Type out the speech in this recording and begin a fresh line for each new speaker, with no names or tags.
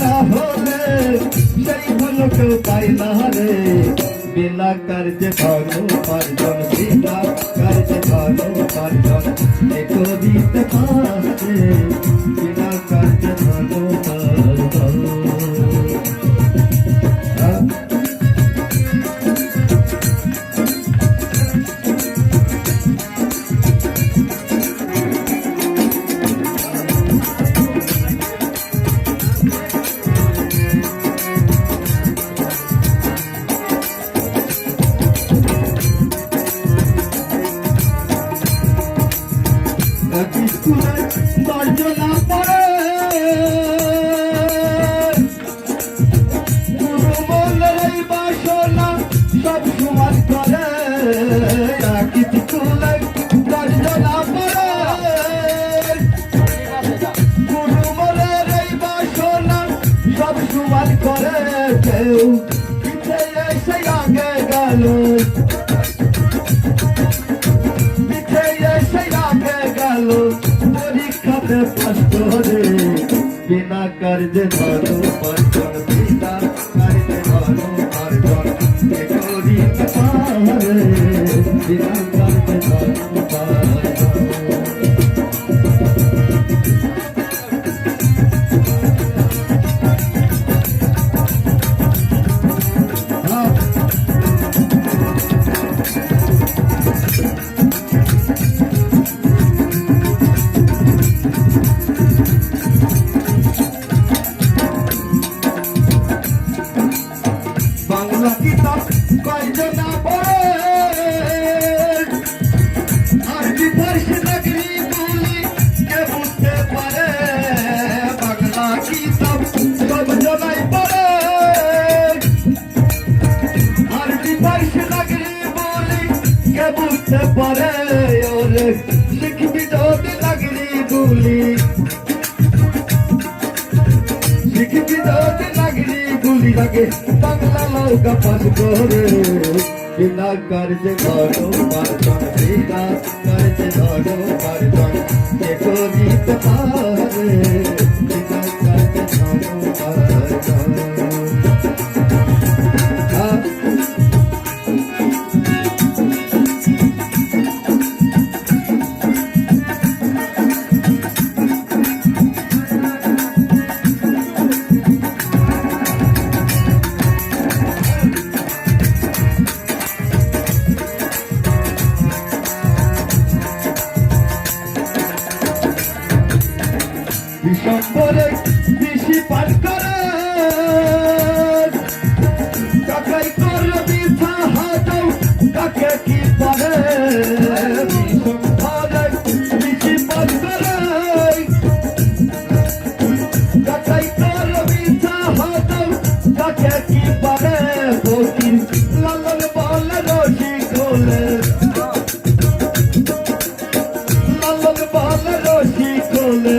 না হলে সেই ধন কেউ পাই না রে। উপার্জন বিনা কার্যে পারে দর্জনা পড়ে গুরু বলেই বাসনা সব সমান করে এক স্কুলে দর্জনা পড়ে গুরু বলের এই বাসনা সব সমান করে, কেউ এসে আগে গেল। পরীক্ষাতে পাস করে বিনা কার্যে ধন বুঝতে পারে? ওরে, শিখবি নাগরি বলি। শিখবি যদি নাগরি গুলি লাগে বাংলা নৌকা করে। বিনা কার্যে ধর পার্জন কে পারে? ভীষণ করে। বেশি পার করে কাকাই করবি হাতাও কাকে কি পারে ভীষণ করে। বেশি পার করে কাকাই করবি হাতাও কাকে কি পারে বকির লালন বল রসি খোলে। লালন বল রসি খোলে।